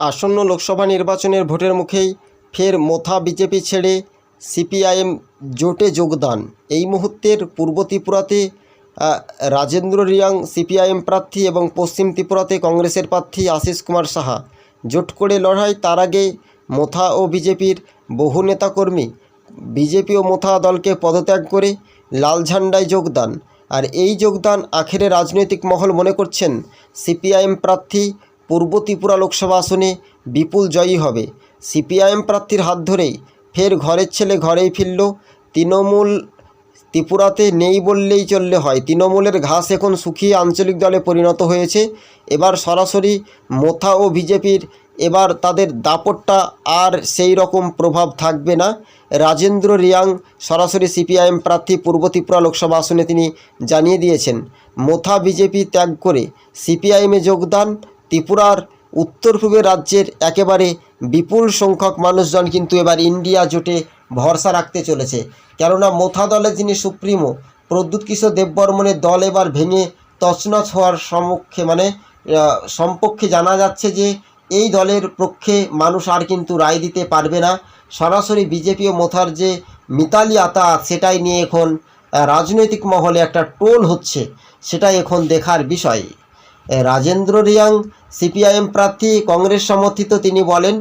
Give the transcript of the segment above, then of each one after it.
আসন্ন লোকসভা নির্বাচনের ভোটের মুখেই ফের মোথা বিজেপি ছেড়ে সিপিআইএম জোটে যোগদান। এই মুহূর্তের পূর্ব ত্রিপুরাতে রাজেন্দ্র রিয়াং সিপিআইএম প্রার্থী এবং পশ্চিম ত্রিপুরাতে কংগ্রেসের প্রার্থী আশিস কুমার সাহা। জোট করে লড়াই তার আগে মোথা ও বিজেপির বহু নেতাকর্মী, বিজেপি ও মোথা দলকে পদত্যাগ করে লাল ঝান্ডায় যোগদান। আর এই যোগদান আখেরে রাজনৈতিক মহল মনে করছেন, সিপিআইএম প্রার্থী পূর্ব ত্রিপুরা লোকসভা আসনে বিপুল জয়ী হবে। সিপিআইএম প্রার্থীর হাত ধরেই ফের ঘরের ছেলে ঘরেই ফিরল। তৃণমূল ত্রিপুরাতে নেই বললেই চললে হয়। তৃণমূলের ঘাস এখন শুকিয়ে আঞ্চলিক দলে পরিণত হয়েছে। এবার সরাসরি মোথা ও বিজেপির এবার তাদের দাপটটা আর সেই রকম প্রভাব থাকবে না। রাজেন্দ্র রিয়াং সরাসরি সিপিআইএম প্রার্থী পূর্ব ত্রিপুরা লোকসভা আসনে তিনি জানিয়ে দিয়েছেন, মোথা বিজেপি ত্যাগ করে সিপিআইএমে যোগদান। ত্রিপুরার উত্তর পূর্বের রাজ্যের একেবারে বিপুল সংখ্যক মানুষজন কিন্তু এবার ইন্ডিয়া জোটে ভরসা রাখতে চলেছে। কেননা মোথা দলের যিনি সুপ্রিমো, প্রদ্যুৎ কিশোর দেববর্মনের দল এবার ভেঙে তছনছ হওয়ার সম্মুখে মানে সম্পক্ষে জানা যাচ্ছে যে এই দলের পক্ষে মানুষ আর কিন্তু রায় দিতে পারবে না। সরাসরি বিজেপি ও মোথার যে মিতালি আতা সেটাই নিয়ে এখন রাজনৈতিক মহলে একটা টোল হচ্ছে, সেটাই এখন দেখার বিষয়। রাজেন্দ্র রিয়াং, সিপিআইএম প্রার্থী, কংগ্রেস সমর্থিত তিনি বলেন,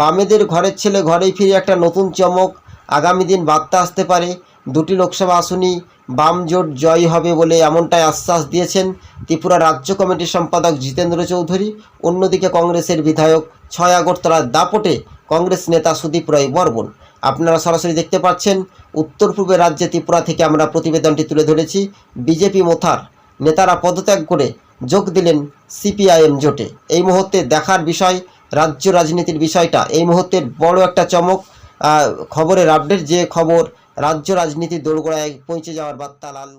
বামেদের ঘরের ছেলে ঘরেই ফিরে একটা নতুন চমক, আগামী দিন বার্তা আসতে পারে। দুটি লোকসভা আসনই বাম জোট জয়ী হবে বলে এমনটাই আশ্বাস দিয়েছেন ত্রিপুরা রাজ্য কমিটির সম্পাদক জিতেন্দ্র চৌধুরী। অন্যদিকে কংগ্রেসের বিধায়ক ছয় আগরতলার দাপটে কংগ্রেস নেতা সুদীপ রায় বর্মন আপনারা সরাসরি দেখতে পাচ্ছেন, উত্তর পূর্বের রাজ্যে ত্রিপুরা থেকে আমরা প্রতিবেদনটি তুলে ধরেছি। বিজেপি মোথার নেতারা পদত্যাগ করে যোগ দিলেন সিপিআইএম জোটে। এই মুহূর্তে দেখার বিষয়, রাজ্য রাজনীতির বিষয়টা। এই মুহূর্তের বড় একটা চমক খবরের আপডেট যে খবর রাজ্য রাজনীতি দোরগোড়ায় পৌঁছে যাওয়ার বার্তা লাল